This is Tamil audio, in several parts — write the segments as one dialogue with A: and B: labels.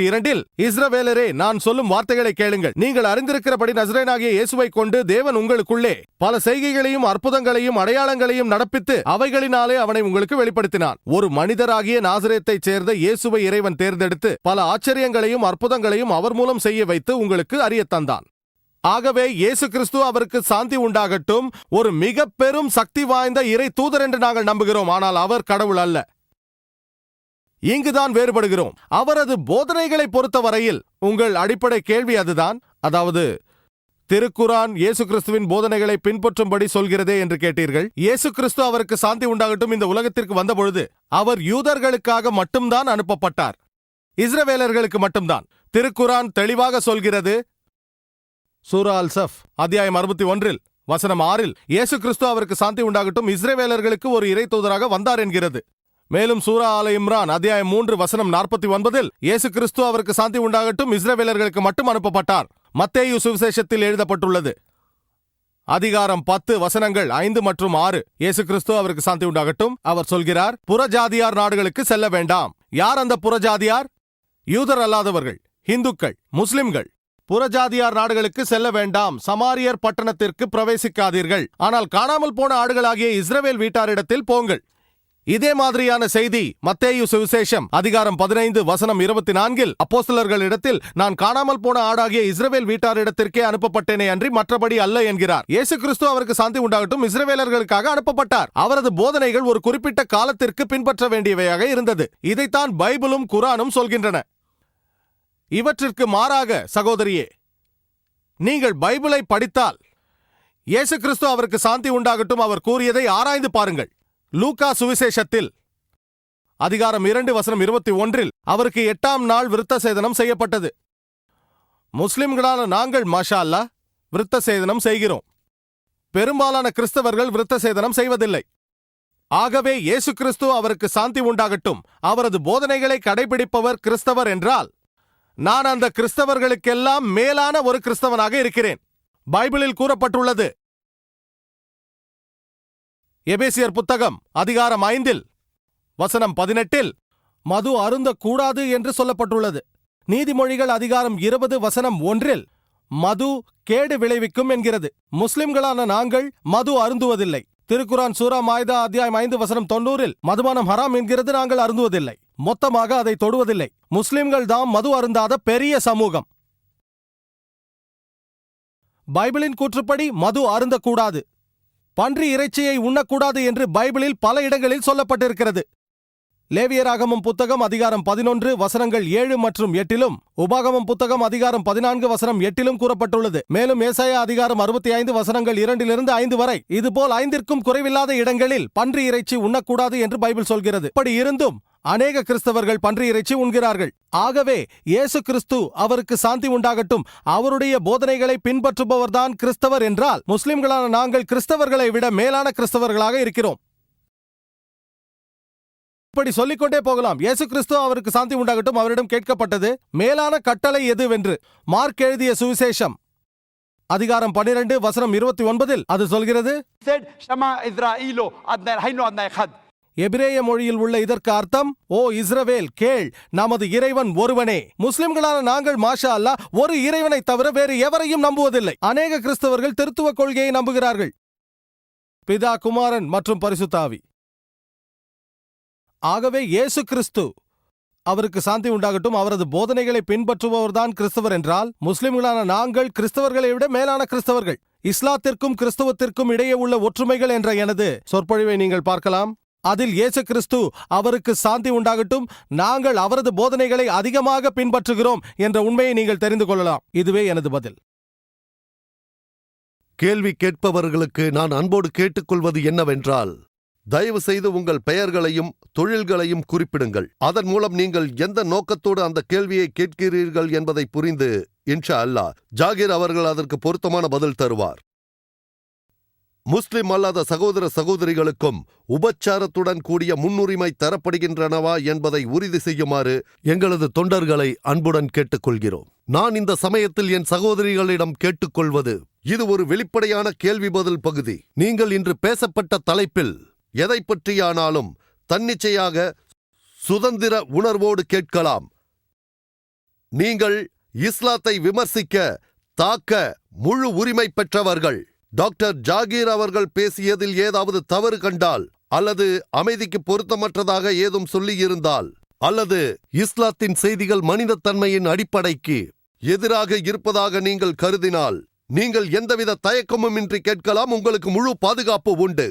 A: இரண்டில் இஸ்ரவேலரே நான் சொல்லும் வார்த்தைகளை கேளுங்கள். நீங்கள் அறிந்திருக்கிறபடி நசரேனாகிய இயேசுவை கொண்டு தேவன் உங்களுக்குள்ளே பல செய்கைகளையும் அற்புதங்களையும் அடையாளங்களையும் நடப்பித்து அவைகளினாலே அவனை உங்களுக்கு வெளிப்படுத்தினான். ஒரு மனிதராகிய நாசரேத்தைச் சேர்ந்த இயேசுவை இறைவன் தேர்ந்தெடுத்து பல ஆச்சரியங்களையும் அற்புதங்களையும் அவர் மூலம் செய்ய வைத்து உங்களுக்கு அறியத் தந்தான். ஆகவே இயேசு கிறிஸ்து அவருக்கு சாந்தி உண்டாகட்டும். ஒரு மிக பெரும் சக்தி வாய்ந்த இறை தூதர் என்று நாங்கள் நம்புகிறோம். ஆனால் அவர் கடவுள் அல்ல. இங்குதான் வேறுபடுகிறோம். அவரது போதனைகளை பொறுத்தவரையில் உங்கள் அடிப்படை கேள்வி அதுதான். அதாவது திருக்குரான் இயேசு கிறிஸ்துவின் போதனைகளை பின்பற்றும்படி சொல்கிறதே என்று கேட்டீர்கள். இயேசு கிறிஸ்து அவருக்கு சாந்தி உண்டாகட்டும் இந்த உலகத்திற்கு வந்தபொழுது அவர் யூதர்களுக்காக மட்டும்தான் அனுப்பப்பட்டார். இஸ்ரவேலர்களுக்கு மட்டும்தான். திருக்குரான் தெளிவாக சொல்கிறது. சூரா அல் சஃப் அத்தியாயம் அறுபத்தி ஒன்றில் வசனம் ஆறில் இயேசு கிறிஸ்து அவருக்கு சாந்தி உண்டாகட்டும் இஸ்ரேவேலர்களுக்கு ஒரு இறை தூதராக வந்தார் என்கிறது. மேலும் சூரா ஆல இம்ரான் அத்தியாயம் மூன்று வசனம் நாற்பத்தி ஒன்பதில் இயேசு கிறிஸ்து அவருக்கு சாந்தி உண்டாகட்டும் இஸ்ரேவேலர்களுக்கு மட்டும் அனுப்பப்பட்டார். மத்தேயு சுவிசேஷத்தில் எழுதப்பட்டுள்ளது. அதிகாரம் பத்து வசனங்கள் ஐந்து மற்றும் ஆறு இயேசு கிறிஸ்து அவருக்கு சாந்தி உண்டாகட்டும். அவர் சொல்கிறார் புறஜாதியார் நாடுகளுக்கு செல்ல வேண்டாம். யார் அந்த புறஜாதியார்? யூதர் அல்லாதவர்கள் இந்துக்கள் முஸ்லிம்கள். புறஜாதியார் நாடுகளுக்கு செல்ல வேண்டாம் சமாரியர் பட்டணத்திற்கு பிரவேசிக்காதீர்கள். ஆனால் காணாமல் போன ஆடுகளாகிய இஸ்ரவேல் வீட்டாரிடத்தில் போங்கள். இதே மாதிரியான செய்தி மத்தேயு சுவிசேஷம் அதிகாரம் பதினைந்து வசனம் இருபத்தி நான்கில் அப்போஸ்தலர்களிடத்தில் நான் காணாமல் போன ஆடாகிய இஸ்ரவேல் வீட்டாரிடத்திற்கே அனுப்பப்பட்டேனே அன்றி மற்றபடி அல்ல என்கிறார். இயேசு கிறிஸ்து அவருக்கு சாந்தி உண்டாகட்டும் இஸ்ரவேலர்களுக்காக அனுப்பப்பட்டார். அவரது போதனைகள் ஒரு குறிப்பிட்ட காலத்திற்கு பின்பற்ற வேண்டியவையாக இருந்தது. இதைத்தான் பைபிளும் குரானும் சொல்கின்றன. இவற்றிற்கு மாறாக சகோதரியே நீங்கள் பைபிளை படித்தால் இயேசு கிறிஸ்து அவருக்கு சாந்தி உண்டாகட்டும் அவர் கூறியதை ஆராய்ந்து பாருங்கள். லூகா சுவிசேஷத்தில் அதிகாரம் இரண்டு வசனம் இருபத்தி ஒன்றில் அவருக்கு எட்டாம் நாள் விருத்த சேதனம் செய்யப்பட்டது. முஸ்லிம்களான நாங்கள் மாஷா அல்லா விருத்த சேதனம் செய்கிறோம். பெரும்பாலான கிறிஸ்தவர்கள் விருத்த சேதனம் செய்வதில்லை. ஆகவே இயேசு கிறிஸ்து அவருக்கு சாந்தி உண்டாகட்டும். அவரது போதனைகளை கடைபிடிப்பவர் கிறிஸ்தவர் என்றால் நான் அந்த கிறிஸ்தவர்களுக்கெல்லாம் மேலான ஒரு கிறிஸ்தவனாக இருக்கிறேன். பைபிளில் கூறப்பட்டுள்ளது எபேசியர் புத்தகம் அதிகாரம் ஐந்தில் வசனம் பதினெட்டில் மது அருந்தக்கூடாது என்று சொல்லப்பட்டுள்ளது. நீதிமொழிகள் அதிகாரம் இருபது வசனம் ஒன்றில் மது கேடு விளைவிக்கும் என்கிறது. முஸ்லிம்களான நாங்கள் மது அருந்துவதில்லை. திருக்குரான் சூரா மாய்தா அத்தியாயம் ஐந்து வசனம் தொண்ணூறில் மதுபானம் ஹராம் என்கிறது நாங்கள் அருந்துவதில்லை. மொத்தமாக அதை தொடுவதில்லை. முஸ்லிம்கள் தாம் மது அருந்தாத பெரிய சமூகம். பைபிளின் கூற்றுப்படி மது அருந்தக்கூடாது. பன்றி இறைச்சியை உண்ணக்கூடாது என்று பைபிளில் பல இடங்களில் சொல்லப்பட்டிருக்கிறது. லேவியராகமம் புத்தகம் அதிகாரம் பதினொன்று வசனங்கள் ஏழு மற்றும் எட்டிலும் உபாகமம் புத்தகம் அதிகாரம் பதினான்கு வசனம் எட்டிலும் கூறப்பட்டுள்ளது. மேலும் ஏசாயா அதிகாரம் அறுபத்தி ஐந்து வசனங்கள் இரண்டிலிருந்து ஐந்து வரை இதுபோல் ஐந்திற்கும் குறைவில்லாத இடங்களில் பன்றி இறைச்சி உண்ணக்கூடாது என்று பைபிள் சொல்கிறது. இப்படி இருந்தும் அநேக கிறிஸ்தவர்கள் பன்றி இறைச்சி உண்கிறார்கள். ஆகவே இயேசு கிறிஸ்து அவருக்கு சாந்தி உண்டாகட்டும். அவருடைய போதனைகளை பின்பற்றுபவர்தான் கிறிஸ்தவர் என்றால் முஸ்லிம்களான நாங்கள் கிறிஸ்தவர்களை விட மேலான கிறிஸ்தவர்களாக இருக்கிறோம். இப்படி சொல்லிக்கொண்டே போகலாம். இயேசு கிறிஸ்து அவருக்கு சாந்தி உண்டாகட்டும் அவரிடம் கேட்கப்பட்டது மேலான கட்டளை எதுவென்று? மார்க் எழுதிய சுவிசேஷம். அதிகாரம் பனிரெண்டு வசனம் இருபத்தி ஒன்பதில் அது சொல்கிறது எபிரேய மொழியில் உள்ள இதற்கு அர்த்தம் ஓ இஸ்ரவேல் கேள் நமது இறைவன் ஒருவனே. முஸ்லிம்களான நாங்கள் மாஷா அல்லா ஒரு இறைவனை தவிர வேறு எவரையும் நம்புவதில்லை. அநேக கிறிஸ்தவர்கள் திருத்துவ கொள்கையை நம்புகிறார்கள். பிதா குமாரன் மற்றும் பரிசுத்தாவி. ஆகவே இயேசு கிறிஸ்து அவருக்கு சாந்தி உண்டாகட்டும் அவரது போதனைகளை பின்பற்றுபவர்தான் கிறிஸ்தவர் என்றால் முஸ்லிம்களான நாங்கள் கிறிஸ்தவர்களை விட மேலான கிறிஸ்தவர்கள். இஸ்லாத்திற்கும் கிறிஸ்தவத்திற்கும் இடையே உள்ள ஒற்றுமைகள் என்ற எனது சொற்பொழிவை நீங்கள் பார்க்கலாம். அதில் இயேசு கிறிஸ்து அவருக்கு சாந்தி உண்டாகட்டும். நாங்கள் அவரது போதனைகளை அதிகமாக பின்பற்றுகிறோம் என்ற உண்மையை நீங்கள் தெரிந்து கொள்ளலாம். இதுவே எனது பதில்.
B: கேள்வி கேட்பவர்களுக்கு நான் அன்போடு கேட்டுக்கொள்வது என்னவென்றால் தயவு செய்து உங்கள் பெயர்களையும் தொழில்களையும் குறிப்பிடுங்கள். அதன் மூலம் நீங்கள் எந்த நோக்கத்தோடு அந்த கேள்வியை கேட்கிறீர்கள் என்பதை புரிந்து இன்ஷா அல்லாஹ் ஜாகிர் அவர்கள் அதற்கு பொருத்தமான பதில் தருவார். முஸ்லிம் அல்லாத சகோதர சகோதரிகளுக்கும் உபச்சாரத்துடன் கூடிய முன்னுரிமை தரப்படுகின்றனவா என்பதை உறுதி செய்யுமாறு எங்களது தொண்டர்களை அன்புடன் கேட்டுக்கொள்கிறோம். நான் இந்த சமயத்தில் என் சகோதரிகளிடம் கேட்டுக்கொள்வது இது ஒரு வெளிப்படையான கேள்வி பதில் பகுதி. நீங்கள் இன்று பேசப்பட்ட தலைப்பில் எதை பற்றியானாலும் தன்னிச்சையாக சுதந்திர உணர்வோடு கேட்கலாம். நீங்கள் இஸ்லாத்தை விமர்சிக்க தாக்க முழு உரிமை பெற்றவர்கள். டாக்டர் ஜாகீர் அவர்கள் பேசியதில் ஏதாவது தவறு கண்டால் அல்லது அமைதிக்கு பொருத்தமற்றதாக ஏதும் சொல்லியிருந்தால் அல்லது இஸ்லாத்தின் செய்திகள் மனிதத்தன்மையின் அடிப்படைக்கு எதிராக இருப்பதாக நீங்கள் கருதினால் நீங்கள் எந்தவித தயக்கமுமின்றி கேட்கலாம். உங்களுக்கு முழு பாதுகாப்பு உண்டு.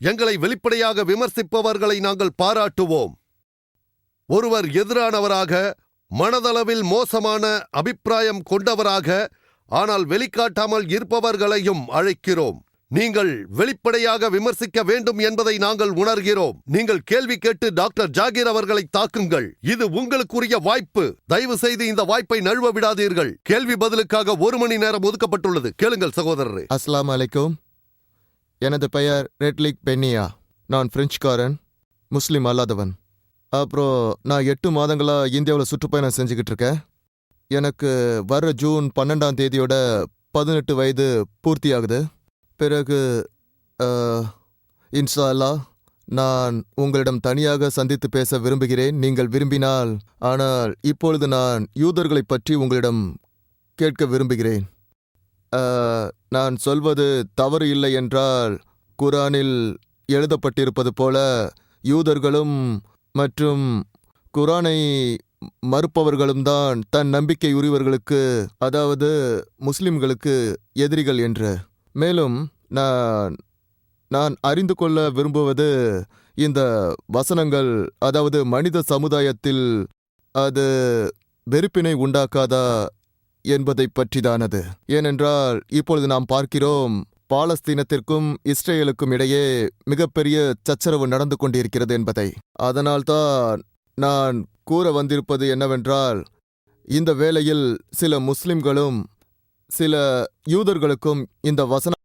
B: எங்களை வெளிப்படையாக விமர்சிப்பவர்களை நாங்கள் பாராட்டுவோம். ஒருவர் எதிரானவராக மனதளவில் மோசமான அபிப்பிராயம் கொண்டவராக ஆனால் வெளிக்காட்டாமல் இருப்பவர்களையும் அழைக்கிறோம். நீங்கள் வெளிப்படையாக விமர்சிக்க வேண்டும் என்பதை நாங்கள் உணர்கிறோம். நீங்கள் கேள்வி கேட்டு டாக்டர் ஜாகீர் அவர்களை தாக்குங்கள். இது உங்களுக்குரிய வாய்ப்பு. தயவு செய்து இந்த வாய்ப்பை நழுவ விடாதீர்கள். கேள்வி பதிலுக்காக ஒரு மணி நேரம் ஒதுக்கப்பட்டுள்ளது. கேளுங்கள் சகோதரர்.
C: அஸ்லாம் அலைக்கும். எனது பெயர் ரெட்லிக் பென்னியா. நான் பிரெஞ்சுக்காரன். முஸ்லீம் அல்லாதவன். அப்புறம் நான் எட்டு மாதங்களா இந்தியாவில் சுற்றுப்பயணம் செஞ்சுக்கிட்டு இருக்கேன். எனக்கு வர ஜூன் பன்னெண்டாம் தேதியோட பதினெட்டு வயது பூர்த்தியாகுது. பிறகு இன்ஷா அல்லாஹ் நான் உங்களிடம் தனியாக சந்தித்து பேச விரும்புகிறேன். நீங்கள் விரும்பினால் ஆனால் இப்பொழுது நான் யூதர்களைப் பற்றி உங்களிடம் கேட்க விரும்புகிறேன். நான் சொல்வது தவறு இல்லை என்றால் குரானில் எழுதப்பட்டிருப்பது போல யூதர்களும் மற்றும் குரானை மறுப்பவர்களும் தான் தன் நம்பிக்கை உரியவர்களுக்கு அதாவது முஸ்லிம்களுக்கு எதிரிகள் என்று. மேலும் நான் நான் அறிந்து கொள்ள விரும்புவது இந்த வசனங்கள் அதாவது மனித சமுதாயத்தில் அது வெறுப்பினை உண்டாக்காதா என்பதை பற்றிதானது. ஏனென்றால் இப்பொழுது நாம் பார்க்கிறோம் பாலஸ்தீனத்திற்கும் இஸ்ரேலுக்கும் இடையே மிகப்பெரிய சச்சரவு நடந்து கொண்டிருக்கிறது என்பதை. அதனால்தான் நான் கூற வந்திருப்பது என்னவென்றால் இந்த வேளையில் சில முஸ்லிம்களும் சில யூதர்களுக்கும் இந்த வசன